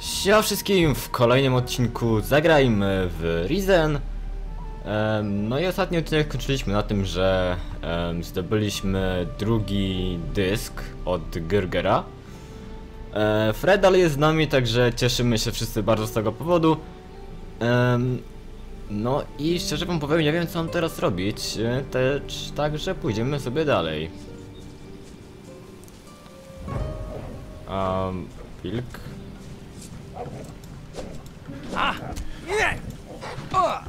Siema wszystkim w kolejnym odcinku zagrajmy w Risen. No i ostatni odcinek kończyliśmy na tym, że zdobyliśmy drugi dysk od Gürgera. E, Fred ale jest z nami, także cieszymy się wszyscy bardzo z tego powodu. No i szczerze wam powiem, nie wiem co mam teraz robić, e, też także pójdziemy sobie dalej. Um, wilk.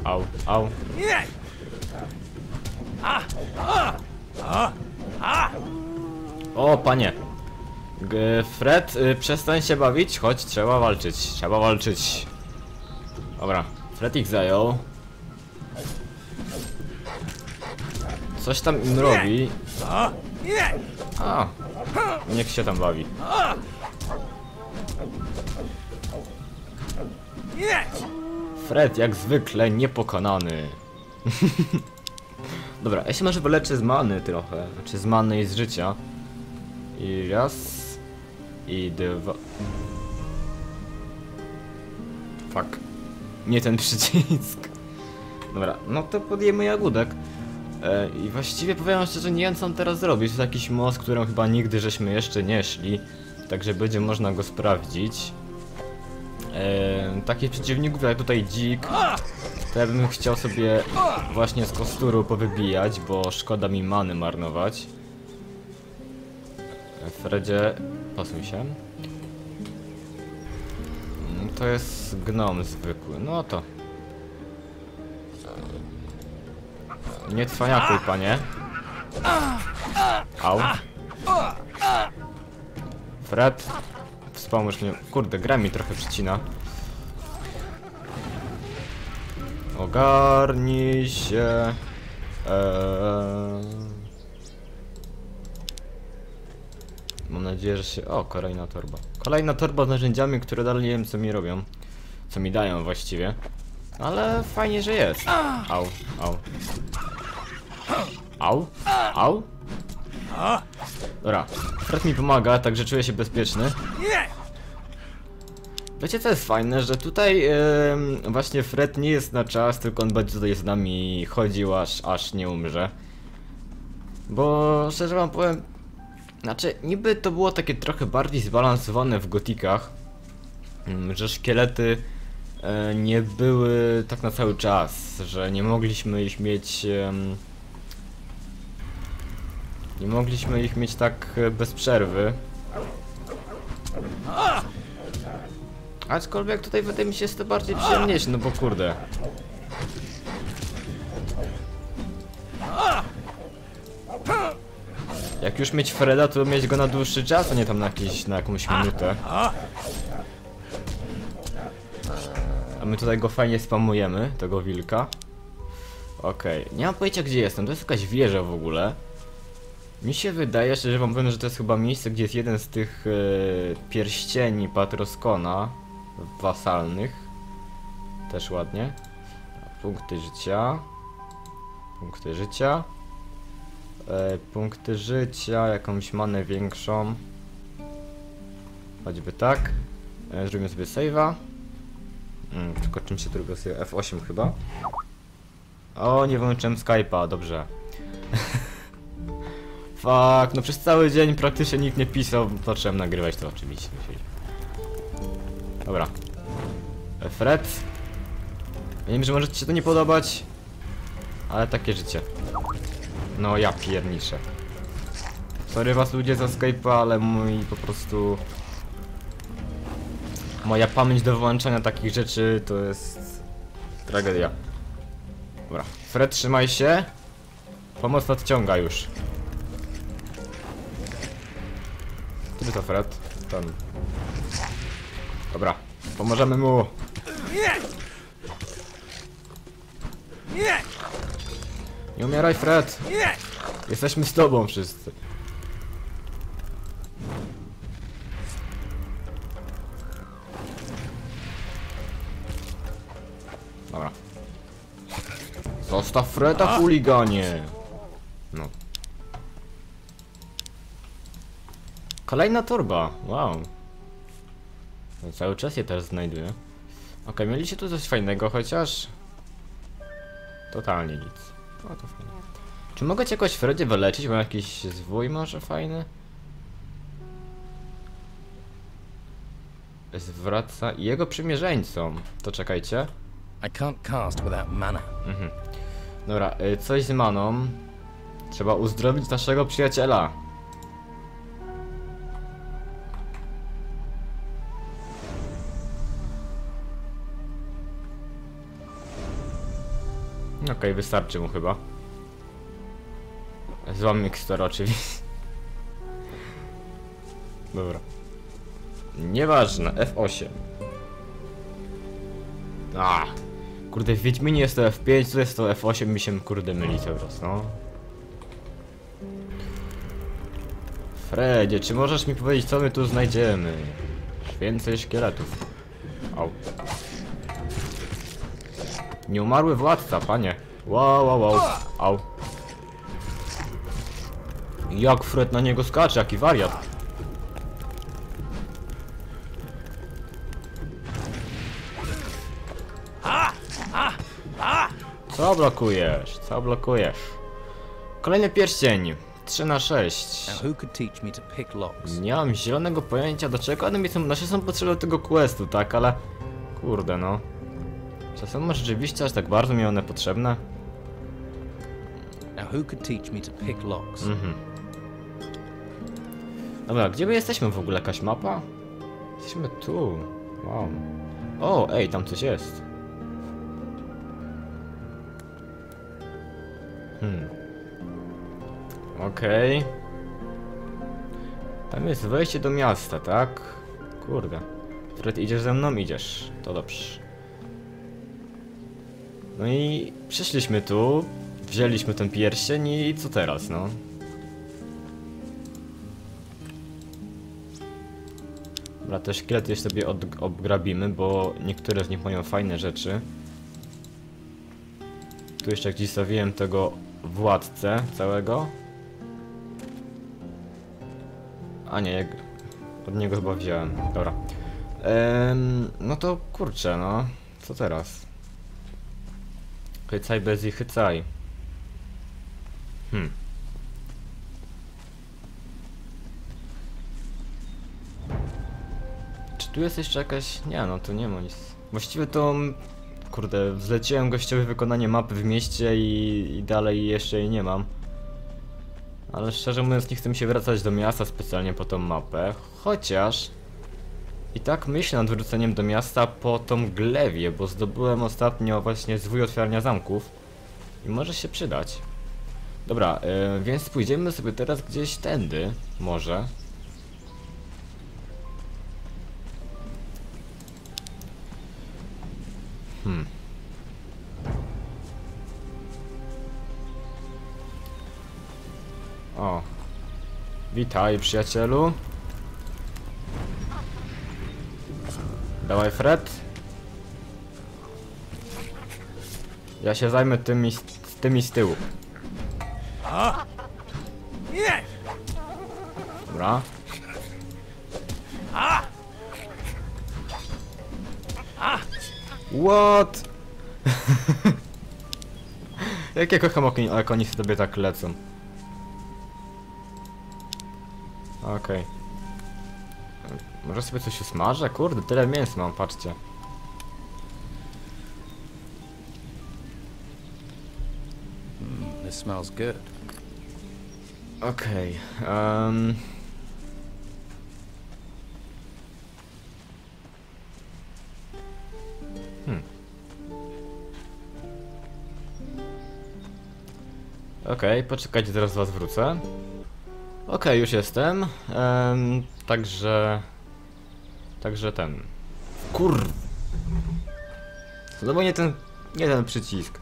Au, au. O, panie. Fred, y, przestań się bawić, chodź, trzeba walczyć, trzeba walczyć. Dobra, Fred ich zajął. Coś tam im robi. A, niech się tam bawi. Fred, jak zwykle, niepokonany. Dobra, ja się może wyleczę z many trochę. Znaczy z many i z życia. I raz. I dwa. Fuck. Nie ten przycisk. Dobra, no to podjemy jagódek. E, I właściwie powiem szczerze, nie wiem co on teraz zrobi. To jest jakiś most, którym chyba nigdy żeśmy jeszcze nie szli. Także będzie można go sprawdzić. E, takich przeciwników jak tutaj dzik, to ja bym chciał sobie właśnie z kosturu powybijać, bo szkoda mi many marnować. Fredzie, posuń się. Mm, To jest gnom zwykły, no to. Nie cwaniakuj, panie. Au. Fred, wspomóż mnie. Kurde, gra mi trochę przycina. Ogarnij się. Eee... Mam nadzieję, że się... O, kolejna torba. Kolejna torba z narzędziami, które dalej nie wiem co mi robią. Co mi dają właściwie. Ale fajnie, że jest. Au, au. Au, au. Dobra, Fred mi pomaga, także czuję się bezpieczny. Wiecie co jest fajne, że tutaj em, właśnie Fred nie jest na czas, tylko on będzie tutaj z nami chodził aż, aż nie umrze. Bo szczerze wam powiem, znaczy niby to było takie trochę bardziej zbalansowane w gotikach, mm, że szkielety e, nie były tak na cały czas, że nie mogliśmy ich mieć... nie mogliśmy ich mieć tak e, bez przerwy. Aczkolwiek tutaj wydaje mi się jest to bardziej przyjemniejsze, no bo kurde. Jak już mieć Freda, to mieć go na dłuższy czas, a nie tam na, jakiś, na jakąś minutę. A my tutaj go fajnie spamujemy, tego wilka. Okej, nie mam pojęcia gdzie jestem, to jest jakaś wieża w ogóle. Mi się wydaje, szczerze wam powiem, że to jest chyba miejsce, gdzie jest jeden z tych e, pierścieni Patroskona wasalnych. Też ładnie. Punkty życia. Punkty życia. E, punkty życia, jakąś manę większą. Choćby tak. E, zrobimy sobie save'a. Mm, tylko czym się drugo sobie F8 chyba. O, nie wyłączyłem Skype'a, dobrze. Fuck, no przez cały dzień praktycznie nikt nie pisał, zacząłem nagrywać to oczywiście. Dobra. Fred. Wiem, że może ci się to nie podobać, ale takie życie. No ja pierniczę. Sorry was ludzie za Skype'a, ale mój po prostu... Moja pamięć do wyłączania takich rzeczy to jest... Tragedia. Dobra. Fred, trzymaj się. Pomoc nadciąga już. Kiedy to Fred? Ten. Dobra, pomożemy mu. Nie! Umieraj Fred. Jesteśmy z tobą wszyscy. Dobra. Zostaw Freda chuliganie. No. Kolejna torba. Wow. No, cały czas je też znajduję. Okej, mieliście tu coś fajnego chociaż? Totalnie nic. O, to fajne. Czy mogę cię jakoś Fredzie wyleczyć? Mam jakiś zwój może fajny? Zwraca jego przymierzeńcom. To czekajcie. I can't cast without mana. Mhm. Dobra, y, coś z maną. Trzeba uzdrowić naszego przyjaciela. Okej, wystarczy mu chyba. Złam mikstur oczywiście. Dobra. Nieważne, F8. A, Kurde, w Wiedźminie jest to F5, tu jest to F8, mi się kurde myli cały no. Fredzie, czy możesz mi powiedzieć, co my tu znajdziemy? Więcej szkieletów. Au. Nieumarły władca, panie. Wow, wow, wow. Au. Jak Fred na niego skacze, jaki wariat. Co blokujesz? Co blokujesz? Kolejny pierścień. 3 na 6. Now, who could teach me to pick locks? Nie mam zielonego pojęcia do czego one mi są, znaczy są potrzebne do tego questu, tak, ale kurde no. Czy są rzeczywiście aż tak bardzo mi one potrzebne? Now, who could teach me to pick locks? Mhm. Dobra, gdzie my jesteśmy w ogóle? Jakaś mapa? Jesteśmy tu. Wow. O, ej, tam coś jest. Hmm. Okej. Tam jest wejście do miasta, tak? Kurde. Fred, idziesz ze mną? Idziesz. To dobrze. No i przyszliśmy tu, wzięliśmy ten pierścień i co teraz, no? Dobra, te szkielety jeszcze sobie obgrabimy, bo niektóre z nich mają fajne rzeczy. Tu jeszcze gdzieś stawiłem tego władcę całego. A nie, jak... od niego chyba wziąłem. Dobra. Ehm, no to kurczę, no. Co teraz? Hycaj bez i hycaj. Hmm. Czy tu jest jeszcze jakaś... Nie, no to nie ma nic. Właściwie to... mm, Kurde, zleciłem gościowi wykonanie mapy w mieście i, i dalej jeszcze jej nie mam. Ale szczerze mówiąc nie chcę mi się wracać do miasta specjalnie po tą mapę, chociaż... I tak myślę nad wróceniem do miasta po tą glewię, bo zdobyłem ostatnio właśnie zwój otwierania zamków. I może się przydać. Dobra, y, więc pójdziemy sobie teraz gdzieś tędy, może. Hmm. O. Witaj, przyjacielu. Dawaj, Fred. Ja się zajmę tymi, z tymi z tyłu. Dobra. What? Jakie kocham jak oni- jak sobie tak lecą. Okej. Może sobie coś usmażę? Kurde, tyle mięsa mam, patrzcie. This smells good. Okej. em. Hmm. Okej, poczekajcie, zaraz was wrócę. Okej, już jestem. Em, także... Także ten... Kur... Znowu nie ten... Nie ten przycisk.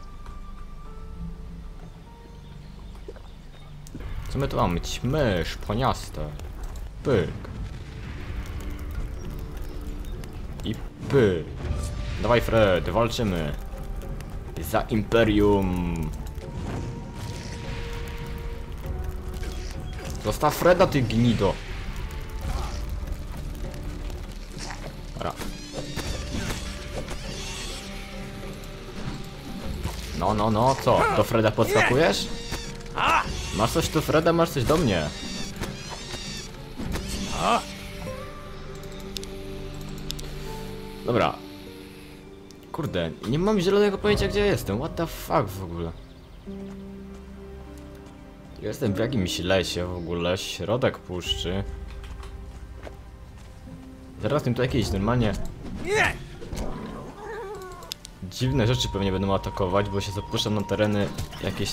Co my tu mamy? Ćmy, szponiaste. Pyk. I pyk. Dawaj Fred, walczymy. Za Imperium. Zostaw Freda, ty gnido. No, no, no, co? Do Freda podskakujesz? Masz coś do Freda, masz coś do mnie. Dobra. Kurde, nie mam zielonego pojęcia gdzie jestem. What the fuck w ogóle? Jestem w jakimś lesie w ogóle, środek puszczy. Zaraz tym tu jakieś normalnie Nie! Dziwne rzeczy pewnie będą atakować, bo się zapuszczam na tereny jakieś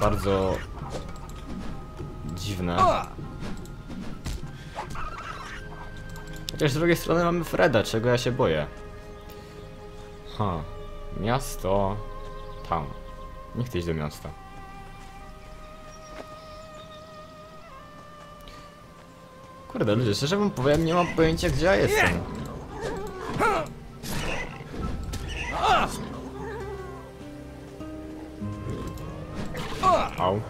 bardzo dziwne. Chociaż z drugiej strony mamy Freda, czego ja się boję. Ha, miasto tam. Nie chcę iść do miasta. Kurde, ludzie, szczerze wam powiem, nie mam pojęcia gdzie ja jestem. Au.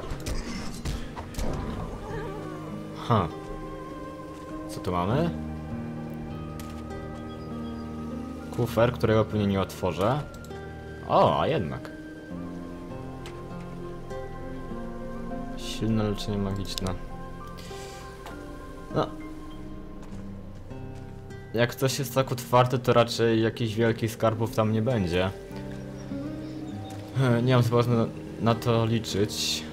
Ha. Co tu mamy? Kufer, którego pewnie nie otworzę. O, a jednak. Silne leczenie magiczne. No. Jak coś jest tak otwarte, to raczej jakichś wielkich skarbów tam nie będzie. Nie mam chyba na to liczyć.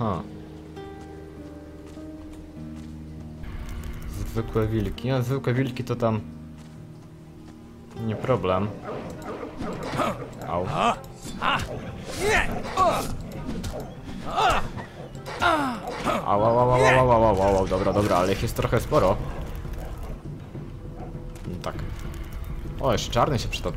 Aha. Zwykłe wilki. No, zwykłe wilki to tam... Nie problem. Au. Au, au, au, au, au, au, au, au, dobra, dobra, ale ich jest trochę sporo. No tak. O, jeszcze czarny się przyda.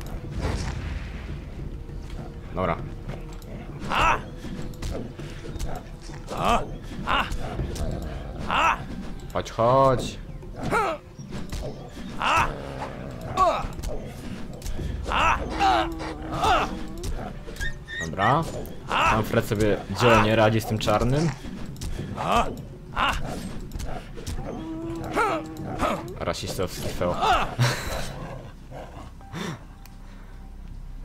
Chodź. Dobra. Manfred sobie dzielnie radzi z tym czarnym. Rasistowski feo.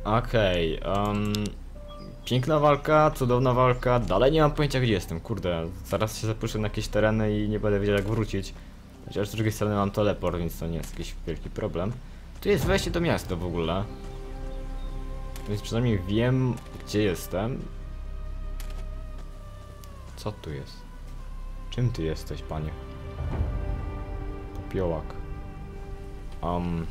Okej, um, Piękna walka, cudowna walka, dalej nie mam pojęcia gdzie jestem, kurde, zaraz się zapuszczę na jakieś tereny i nie będę wiedział jak wrócić. Chociaż z drugiej strony mam teleport, więc to nie jest jakiś wielki problem. Tu jest wejście do miasta w ogóle. Więc przynajmniej wiem gdzie jestem. Co tu jest? Czym ty jesteś, panie? Popiołak. Um.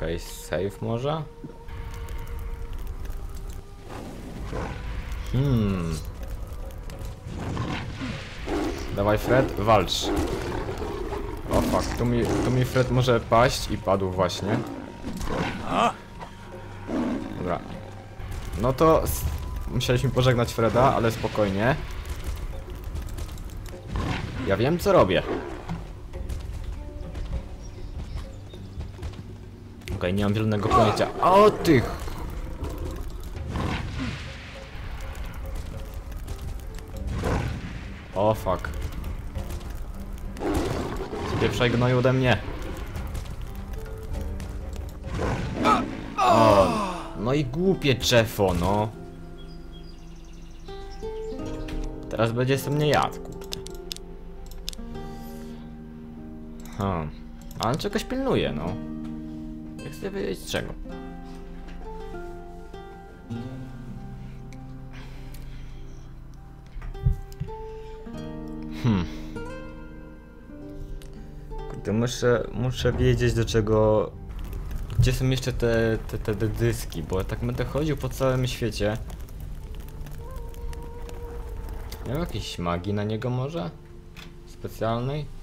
Okej, save może? Hmm. Dawaj Fred, walcz. O fuck, tu mi, tu mi Fred może paść i padł właśnie. Dobra. No to musieliśmy pożegnać Freda, ale spokojnie. Ja wiem co robię. Okej, nie mam zielonego pojęcia. O tych! O fuck. Spieprzaj gnoju ode mnie. O, no i głupie czefo, no. Teraz będzie se mnie jadł, kurde. Hmm. Ale czegoś pilnuje, no. Chcę wiedzieć czego. Hmm. Kurde, muszę, muszę wiedzieć do czego... Gdzie są jeszcze te, te, te, dyski, bo tak będę chodził po całym świecie. Mam jakiejś magii na niego może? Specjalnej?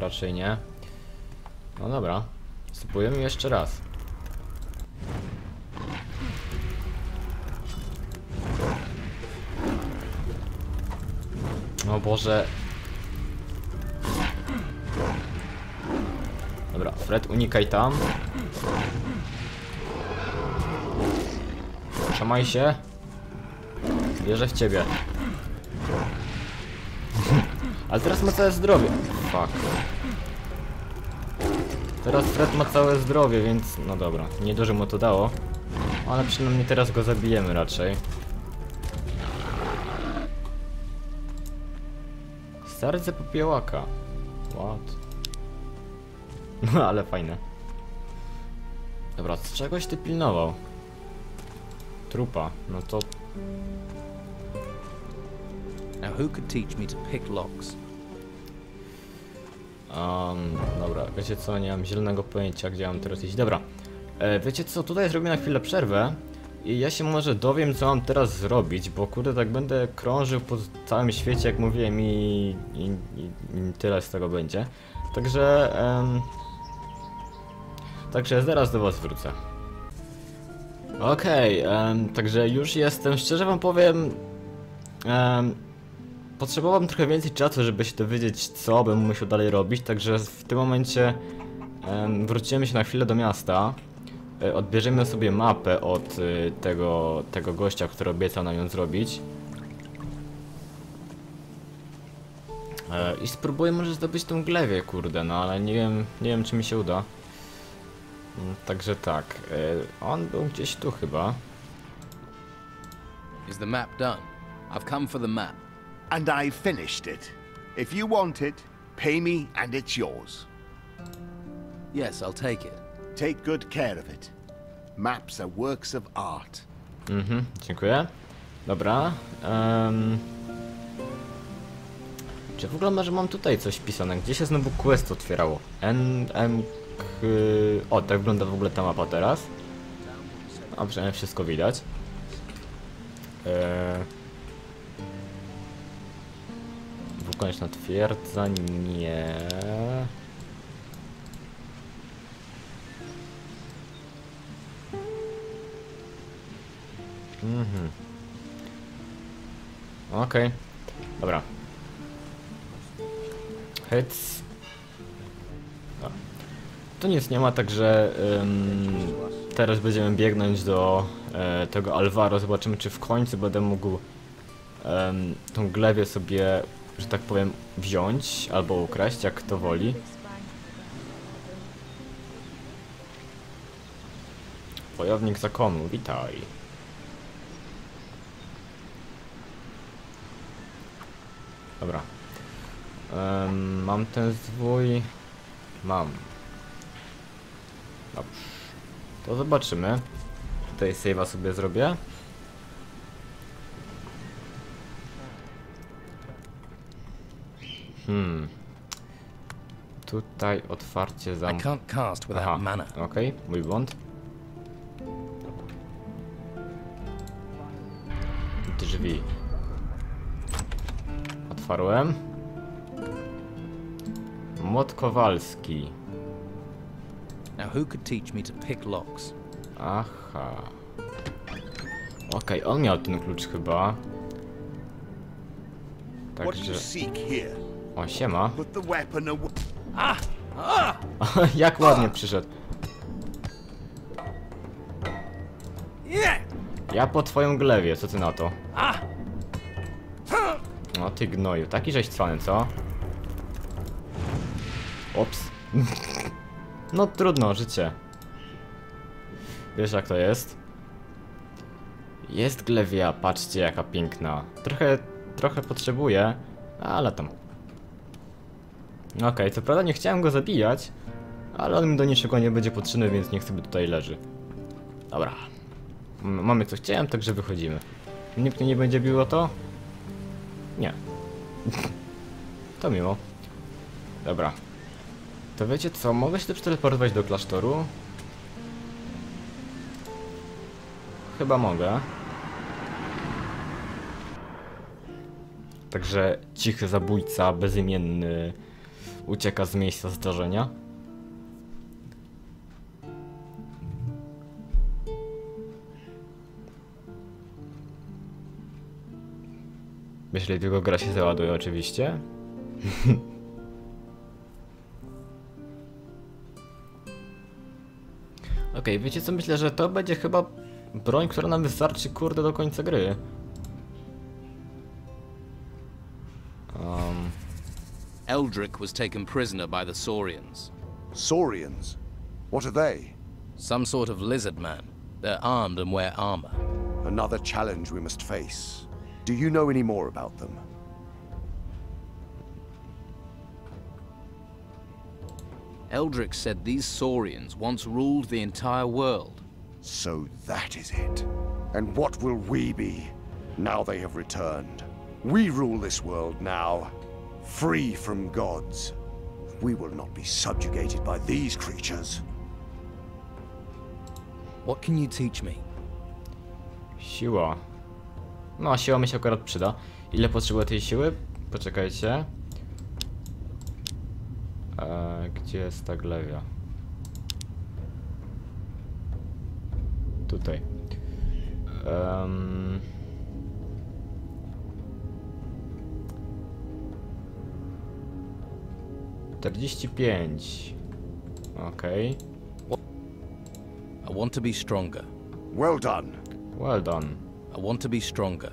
Raczej nie. No dobra. Spróbujemy jeszcze raz. O Boże. Dobra, Fred, unikaj tam. Trzymaj się. Wierzę w ciebie. Ale teraz ma całe zdrowie. Fuck. Teraz Fred ma całe zdrowie, więc... No dobra, nie dużo mu to dało. Ale przynajmniej teraz go zabijemy raczej. Serce popiołaka. What? No ale fajne. Dobra, z czegoś ty pilnował? Trupa, no to Now, who could teach me to pick locks? Um, dobra, wiecie co, nie mam zielonego pojęcia, gdzie mam teraz iść. Dobra, e, wiecie co, tutaj zrobię na chwilę przerwę i ja się może dowiem, co mam teraz zrobić, bo kurde, tak będę krążył po całym świecie, jak mówiłem i, i, i, i tyle z tego będzie. Także, em, także zaraz do was wrócę. Okej, em, także już jestem, szczerze wam powiem, em, Potrzebowałem trochę więcej czasu, żeby się dowiedzieć, co bym musiał dalej robić, także w tym momencie em, wrócimy się na chwilę do miasta. E, odbierzemy sobie mapę od y, tego, tego gościa, który obiecał nam ją zrobić. E, I spróbuję może zdobyć tą glewię, kurde, no ale nie wiem, nie wiem czy mi się uda. Mm, Także tak, e, on był gdzieś tu chyba. Is the map done? I've come for the map. And I've finished it. If you want it, pay me and it's yours. Yes, I'll take it. Take good care of it. Maps are works of art. Mhm, dziękuję. Dobra. em. Czy w ogóle może mam tutaj coś pisane? Gdzie się znowu quest otwierało? N, M, K... O, tak wygląda w ogóle ta mapa teraz. A przynajmniej wszystko widać. Eee... Wulkaniczna twierdza? Nie. Mhm. Okej. Dobra. Hec. Dobra. Tu nic nie ma, także teraz będziemy biegnąć do e, tego Alvaro. Zobaczymy, czy w końcu będę mógł tą glewię sobie, że tak powiem, wziąć albo ukraść, jak kto woli. Wojownik zakonu, witaj. Dobra. Em, mam ten zwój. Mam. Dobrze. To zobaczymy. Tutaj save'a sobie zrobię. Hmm. Tutaj otwarcie I zam... can't cast without Aha, okej, mój błąd. Drzwi. Otwarłem. Młot Kowalski. Now, who could teach me to pick locks? Aha. Okej, on miał ten klucz chyba. What do Także... you seek here? O, siema. Jak ładnie przyszedł. Nie! Ja po twoją glewie, co ty na to? No ty gnoju, taki żeś cwany, co? Ops. No trudno, życie. Wiesz jak to jest? Jest glewia, patrzcie jaka piękna. Trochę, trochę potrzebuję, ale tam. Okej, co prawda nie chciałem go zabijać, ale on mi do niczego nie będzie potrzebny, więc niech sobie tutaj leży. Dobra. M- Mamy co chciałem, także wychodzimy. Nikt mnie nie będzie bił o to? Nie. to miło. Dobra. To wiecie co, mogę się przeteleportować do klasztoru? Chyba mogę. Także cichy zabójca, bezimienny, ucieka z miejsca zdarzenia. Jeśli tylko gra się załaduje oczywiście. Okej, wiecie co? Myślę, że to będzie chyba broń, która nam wystarczy, kurde, do końca gry. Eldrick was taken prisoner by the Saurians. Saurians? What are they? Some sort of lizard man. They're armed and wear armor. Another challenge we must face. Do you know any more about them? Eldrick said these Saurians once ruled the entire world. So that is it. And what will we be, now they have returned? We rule this world now, free from gods. We will not be subjugated by these creatures. What can you teach me? siła. No, siła mi się akurat przyda. Ile potrzebuję tej siły? Poczekajcie. Eee, gdzie jest ta glewia? Tutaj. Um... Czterdzieści pięć. Okej. I want to be stronger. Well done. Well done. I want to be stronger.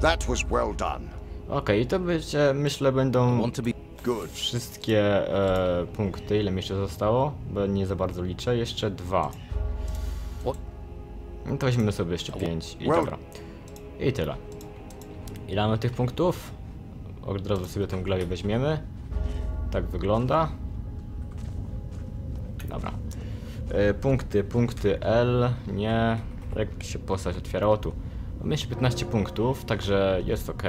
That was well done. Okej, i to będzie, myślę, I będą want to be Good. wszystkie e, punkty. Ile mi jeszcze zostało? Bo nie za bardzo liczę. Jeszcze dwa. No to weźmiemy sobie jeszcze pięć. I Well- dobra. I tyle. Ile mamy tych punktów? Od razu sobie tę glawię weźmiemy. Tak wygląda. Dobra. E, punkty, punkty L, nie. Jak się postać otwierało tu. Mamy jeszcze 15 punktów, także jest ok.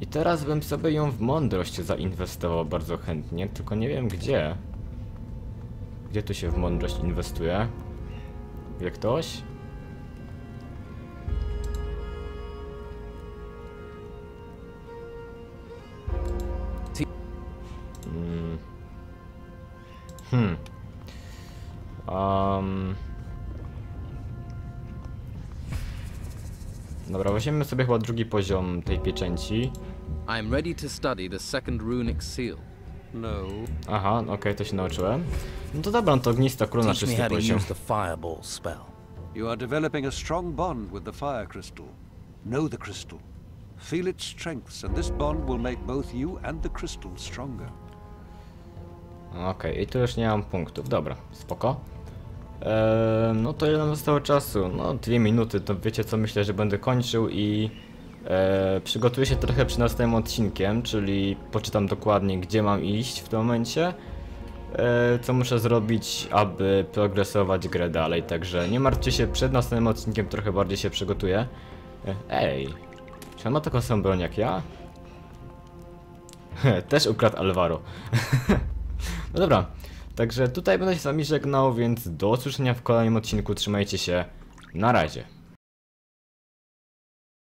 I teraz bym sobie ją w mądrość zainwestował bardzo chętnie, tylko nie wiem gdzie. Gdzie tu się w mądrość inwestuje? Wie ktoś? Weźmiemy sobie chyba drugi poziom tej pieczęci. I am ready to study the second runic seal. No. Aha, okej, to się nauczyłem. No to dobra, no to ognista krona czysty poziom. use the fireball spell. You are developing a strong bond with the fire crystal. Know the crystal. Feel its strengths, and this bond will make both you and the crystal stronger. Okej, i tu już nie mam punktów. Dobra, spoko. Eee, no to ile nam zostało czasu? No, dwie minuty, to wiecie co, myślę, że będę kończył i e, przygotuję się trochę przed następnym odcinkiem, czyli poczytam dokładnie, gdzie mam iść w tym momencie, e, co muszę zrobić, aby progresować grę dalej, także nie martwcie się, przed następnym odcinkiem trochę bardziej się przygotuję. E, Ej, czy on ma taką samą broń jak ja? Też ukradł Alvaro. No dobra, także tutaj będę się z wami żegnał, więc do usłyszenia w kolejnym odcinku. Trzymajcie się, na razie.